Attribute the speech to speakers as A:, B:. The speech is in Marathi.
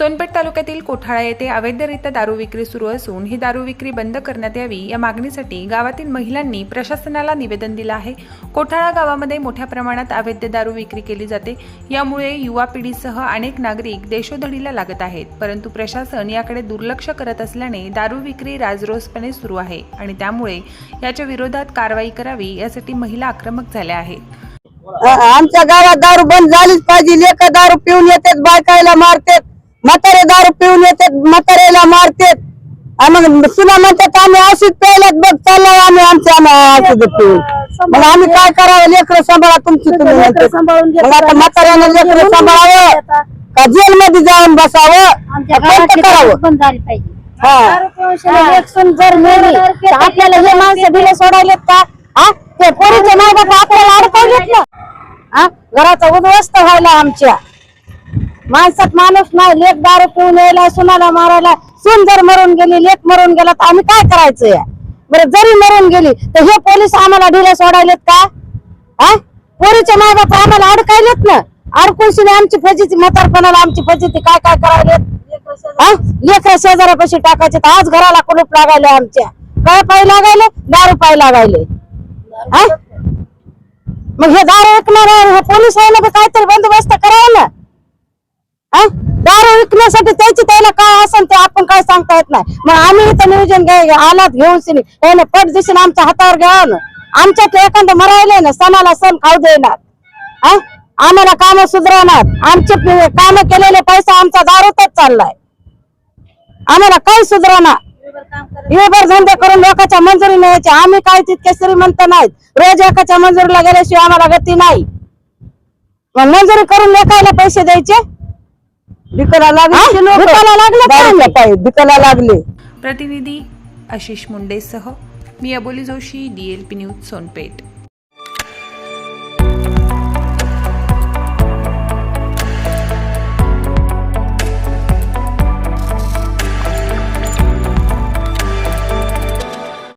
A: सोनपेठ तालुक्यातील कोठाळा येथे अवैधरित्या दारू विक्री सुरू असून ही दारू विक्री बंद करण्यात यावी या मागणीसाठी गावातील महिलांनी प्रशासनाला निवेदन दिलं आहे. कोठाळा गावामध्ये मोठ्या प्रमाणात अवैध दारू विक्री केली जाते. यामुळे युवा पिढीसह अनेक नागरिक देशोधडीला लागत आहेत. परंतु प्रशासन याकडे दुर्लक्ष करत असल्याने दारू विक्री राजरोसपणे सुरू आहे आणि त्यामुळे याच्या विरोधात कारवाई करावी यासाठी महिला आक्रमक झाल्या आहेत.
B: आमच्या गावात दारू बंद झालीच पाहिजे. लेख दारू पिऊन येतात बायकायला मारतात. म्हातारे दारू पिऊन येतात म्हाताऱ्याला मारतात. मग सुना म्हणतात आम्ही औषध प्यायलात बघ चाललाय आम्ही आमच्या आम्ही औषध पिऊन. मग आम्ही काय करावं? लेकरं सांभाळा तुमची तुम्ही. मग आता म्हाताऱ्यानं लेकरं सांभाळावं? का जेल मध्ये जाऊन बसावं? करावं? हा.
C: आपल्याला हे माणसं दिले सोडायलेत का? हा? ते पोरीचे माय बाप आपल्याला अडकवलेत ना. हा? घराचा उद्ध्वस्त व्हायला आमच्या. माणसात माणूस नाही लेख दारू पिऊन यायला सुनाला मारायला सून जर मरून गेली लेख मरून गेला तर आम्ही काय करायचं या? बरं जरी मरून गेली तर हे पोलीस आम्हाला ढिले सोडायलेत का? हा? पोरीच्या माय बाप आम्हाला अडकायलेत ना? अडकून आमची फजिती म्हातारपणाला आमची फजिती काय काय करायलेत? हा? शेजाऱ्यापाशी टाकायचे तर आज घराला कुलूप लागायले आमच्या. काय पाय लागायले? दारू पाय लागायले. हा? मग हे दारू ऐकणार हे पोलीस आहे ना काहीतरी बंदोबस्त करावा ना? दारू त्याची त्याला काय असेल ते आपण काय सांगता येत नाही. मग आम्ही इथं नियोजन घ्याय आलात घेऊन सिनी याने पट दिसून आमच्या हातावर घ्यावं ना. आमच्यात एखादं मरायले ना सणाला सण खाऊ देणार. आम्हाला काम सुधारणार आमचे काम केलेले पैसा आमचा दारूतच चाललाय. आम्हाला काही सुधारणा लेबर धंदे करून लोकांच्या मंजुरी न्यायची आम्ही काय तितके श्रीमंत नाहीत. रोज एकाच्या मंजुरीला गेल्याशिवाय आम्हाला गती नाही. मग मंजुरी करून लेखायला पैसे द्यायचे?
B: विकायला लागले?
C: विकायला लागले का
B: दारूच्या
C: आम्ही?
B: पायी विकायला लागले
A: प्रतिनिधी आशिष मुंडेसह मी Aboli Joshi D L P news Sonpeth